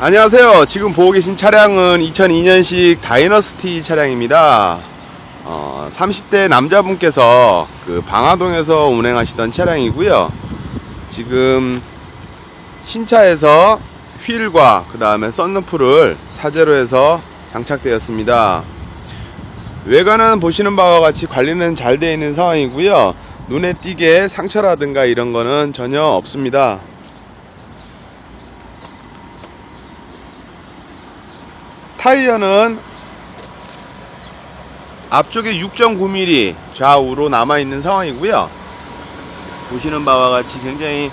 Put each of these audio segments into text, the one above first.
안녕하세요. 지금 보고 계신 차량은 2002년식 다이너스티 차량입니다. 어, 30대 남자분께서 그 방화동에서 운행하시던 차량이고요. 지금 신차에서 휠과 그 다음에 썬루프를 사제로 해서 장착되었습니다. 외관은 보시는 바와 같이 관리는 잘 되어 있는 상황이고요. 눈에 띄게 상처라든가 이런 거는 전혀 없습니다. 타이어는 앞쪽에 6.9mm 좌우로 남아있는 상황이고요. 보시는 바와 같이 굉장히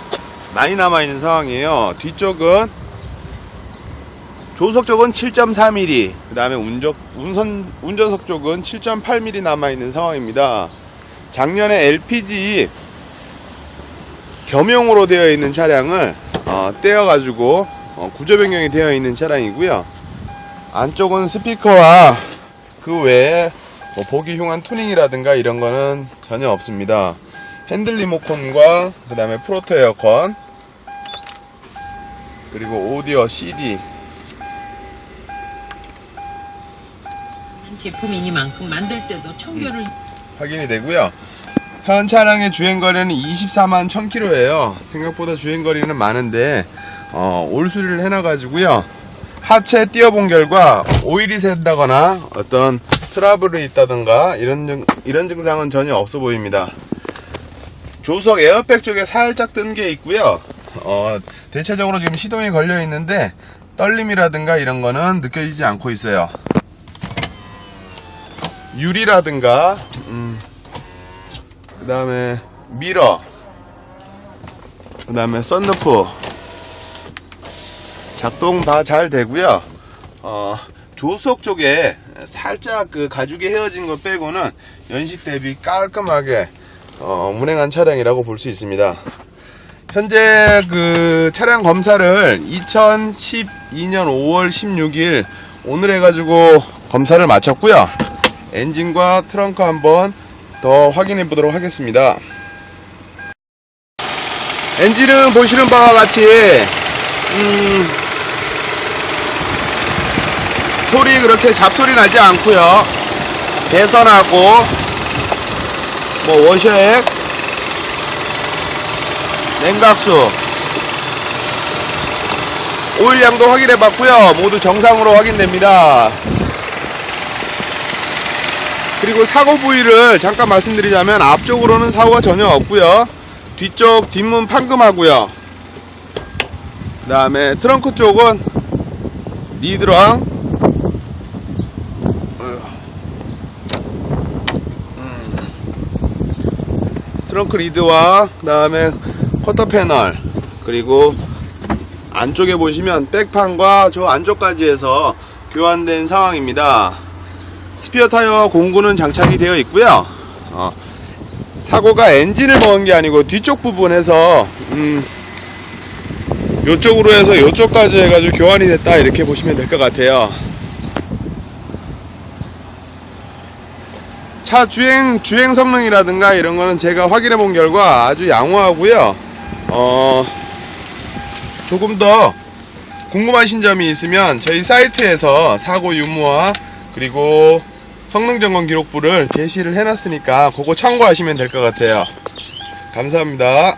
많이 남아있는 상황이에요. 뒤쪽은 조석 쪽은 7.4mm, 그 다음에 운전, 운전석 쪽은 7.8mm 남아있는 상황입니다. 작년에 LPG 겸용으로 되어 있는 차량을 어, 떼어 가지고 어, 구조 변경이 되어 있는 차량이고요. 안쪽은 스피커와 그 외에 뭐 보기 흉한 투닝이라든가 이런 거는 전혀 없습니다. 핸들 리모컨과 그 다음에 프로토 에어컨 그리고 오디오 CD 제품이니만큼 만들 때도 청결을 확인이 되고요. 현 차량의 주행거리는 24만 1000km예요. 생각보다 주행거리는 많은데 어, 올수리를 해놔가지고요. 하체 띄어본 결과 오일이 샌다거나 어떤 트러블이 있다든가 이런 증, 이런 증상은 전혀 없어 보입니다. 조석 에어백 쪽에 살짝 뜬 게 있고요. 어, 대체적으로 지금 시동이 걸려 있는데 떨림이라든가 이런 거는 느껴지지 않고 있어요. 유리라든가 음, 그 다음에 미러 그 다음에 썬루프 작동 다 잘 되고요. 어, 조수석 쪽에 살짝 그 가죽이 헤어진 것 빼고는 연식 대비 깔끔하게 어, 운행한 차량이라고 볼 수 있습니다. 현재 그 차량 검사를 2012년 5월 16일 오늘 해가지고 검사를 마쳤고요. 엔진과 트렁크 한번 더 확인해 보도록 하겠습니다. 엔진은 보시는 바와 같이 음, 소리 그렇게 잡소리 나지 않고요. 개선하고 뭐 워셔액, 냉각수, 오일량도 확인해 봤고요. 모두 정상으로 확인됩니다. 그리고 사고 부위를 잠깐 말씀드리자면 앞쪽으로는 사고가 전혀 없고요 뒤쪽 뒷문 판금하고요 그 다음에 트렁크 쪽은 리드랑 트렁크 리드와 그 다음에 쿼터 패널 그리고 안쪽에 보시면 백판과 저 안쪽까지 해서 교환된 상황입니다 스피어 타이어 공구는 장착이 되어 있고요. 어, 사고가 엔진을 먹은 게 아니고 뒤쪽 부분에서 음, 요쪽으로 해서 요쪽까지 해가지고 교환이 됐다 이렇게 보시면 될 것 같아요. 차 주행 주행 성능이라든가 이런 거는 제가 확인해 본 결과 아주 양호하고요. 어, 조금 더 궁금하신 점이 있으면 저희 사이트에서 사고 유무와 그리고 성능 점검 기록부를 제시를 해놨으니까 그거 참고하시면 될 것 같아요. 감사합니다.